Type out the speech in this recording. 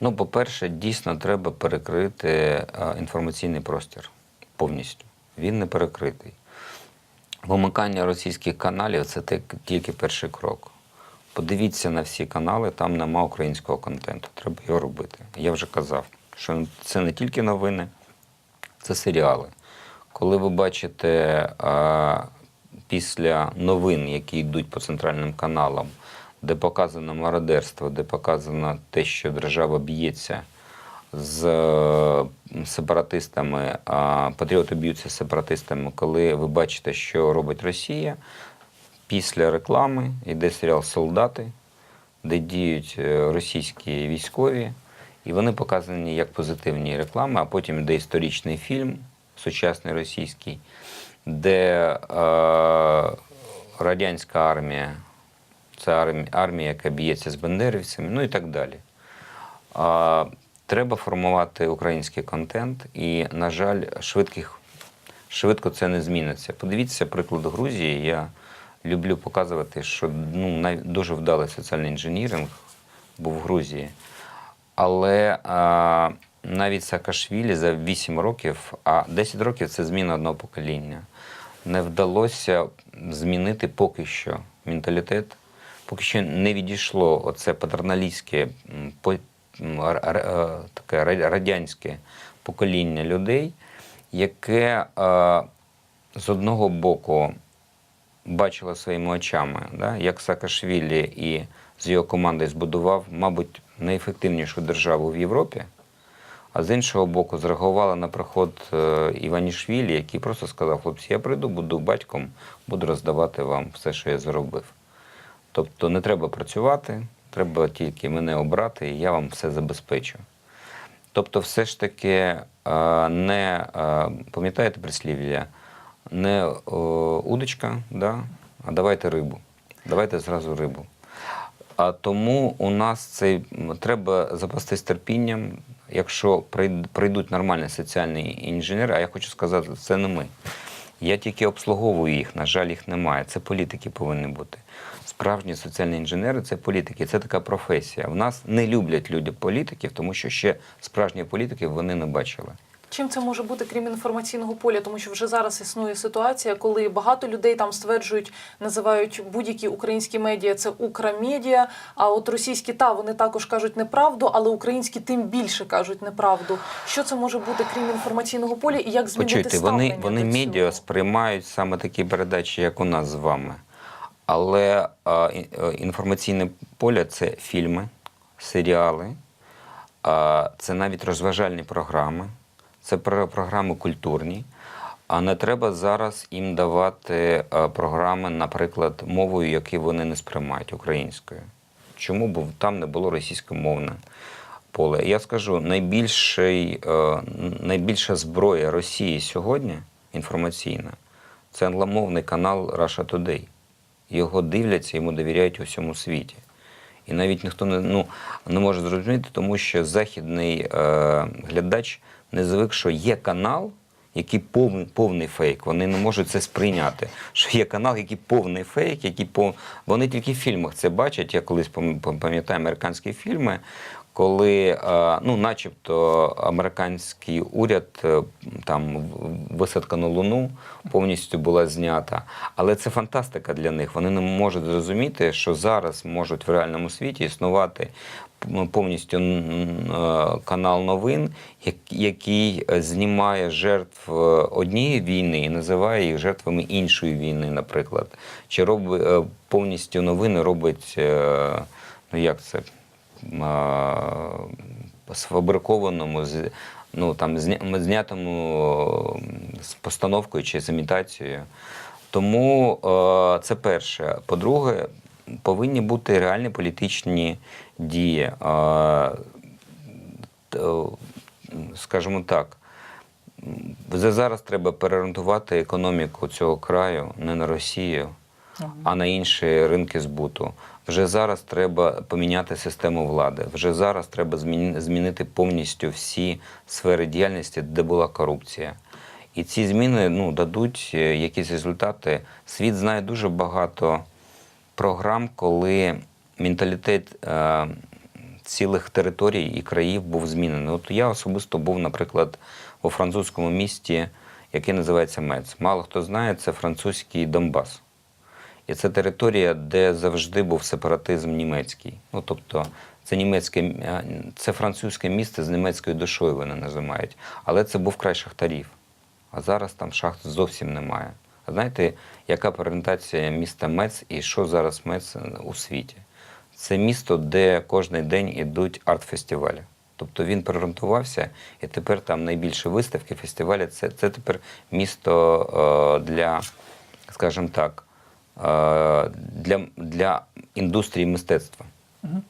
Ну, по-перше, дійсно треба перекрити е, інформаційний простір повністю. Він не перекритий. Вимикання російських каналів це тільки перший крок. Подивіться на всі канали, там нема українського контенту. Треба його робити. Я вже казав, що це не тільки новини, це серіали. Коли ви бачите а, після новин, які йдуть по центральним каналам, де показано мародерство, де показано те, що держава б'ється з е, сепаратистами, а патріоти б'ються з сепаратистами, коли ви бачите, що робить Росія, після реклами йде серіал Солдати, де діють е, російські військові, і вони показані як позитивні реклами, а потім йде історичний фільм, сучасний російський, де е, радянська армія, це армія, яка б'ється з бандерівцями, ну і так далі. А, треба формувати український контент, і, на жаль, швидких, швидко це не зміниться. Подивіться приклад Грузії. Я люблю показувати, що ну, дуже вдалий соціальний інженіринг був в Грузії. Але а, навіть Саакашвілі за 8 років, а 10 років це зміна одного покоління. Не вдалося змінити поки що менталітет, поки що не відійшло оце патерналістське, е, таке радянське покоління людей, яке е, з одного боку бачила своїми очами, да, як Саакашвілі і з його командою збудував, мабуть, найефективнішу державу в Європі. А з іншого боку, зреагувала на приход е, Іванішвілі, який просто сказав: хлопці, я прийду, буду батьком, буду роздавати вам все, що я заробив. Тобто не треба працювати, треба тільки мене обрати, і я вам все забезпечу. Тобто, все ж таки, е, не е, пам'ятаєте прислів'я, не е, удочка, да? а давайте рибу. Давайте зразу рибу. А тому у нас цей треба запастись терпінням. Якщо прийд- прийдуть нормальні соціальні інженери, а я хочу сказати, це не ми. Я тільки обслуговую їх, на жаль, їх немає. Це політики повинні бути. Справжні соціальні інженери це політики, це така професія. В нас не люблять люди політиків, тому що ще справжні політики вони не бачили. Чим це може бути, крім інформаційного поля? Тому що вже зараз існує ситуація, коли багато людей там стверджують, називають будь-які українські медіа це Украмедіа. А от російські та вони також кажуть неправду, але українські тим більше кажуть неправду. Що це може бути, крім інформаційного поля, і як змінити Почуйте, вони, ставлення вони до медіа сприймають саме такі передачі, як у нас з вами. Але а, е, інформаційне поле це фільми, серіали, а, це навіть розважальні програми, це про- програми культурні. А не треба зараз їм давати програми, наприклад, мовою, які вони не сприймають українською. Чому? Бо там не було російськомовне поле. Я скажу, найбільший, е, найбільша зброя Росії сьогодні інформаційна це англомовний канал Russia Today. Його дивляться, йому довіряють у всьому світі. І навіть ніхто не, ну, не може зрозуміти, тому що західний е, глядач не звик, що є канал, який повний, повний фейк. Вони не можуть це сприйняти. Що є канал, який повний фейк, який пов... вони тільки в фільмах це бачать. Я колись пам- пам- пам'ятаю американські фільми, коли, е, ну, начебто, американський уряд е, там висадка на Луну повністю була знята. Але це фантастика для них. Вони не можуть зрозуміти, що зараз можуть в реальному світі існувати повністю канал новин, який е, знімає жертв е, однієї війни і називає їх жертвами іншої війни, наприклад. Чи робить е, повністю новини робить, ну як це? сфабрикованому, з- ну, там, знятому з постановкою чи з імітацією. Тому це перше. По-друге, повинні бути реальні політичні дії. Е, скажімо так, вже зараз треба переорієнтувати економіку цього краю не на Росію, а на інші ринки збуту. Вже зараз треба поміняти систему влади. Вже зараз треба змінити повністю всі сфери діяльності, де була корупція. І ці зміни ну, дадуть е, якісь результати. Світ знає дуже багато програм, коли менталітет е, цілих територій і країв був змінений. От я особисто був, наприклад, у французькому місті, яке називається Мец. Мало хто знає, це французький Донбас. І це територія, де завжди був сепаратизм німецький. Ну, тобто, це німецьке, е, це французьке місто з німецькою душою вони називають. Але це був край шахтарів. А зараз там шахт зовсім немає. Знаєте, яка презентація міста Мец і що зараз Мец у світі? Це місто, де кожен день ідуть арт-фестивалі. Тобто він переорієнтувався, і тепер там найбільше виставки, фестивалі. Це, це тепер місто е, для, скажімо так, е, для, для індустрії мистецтва. Мгм.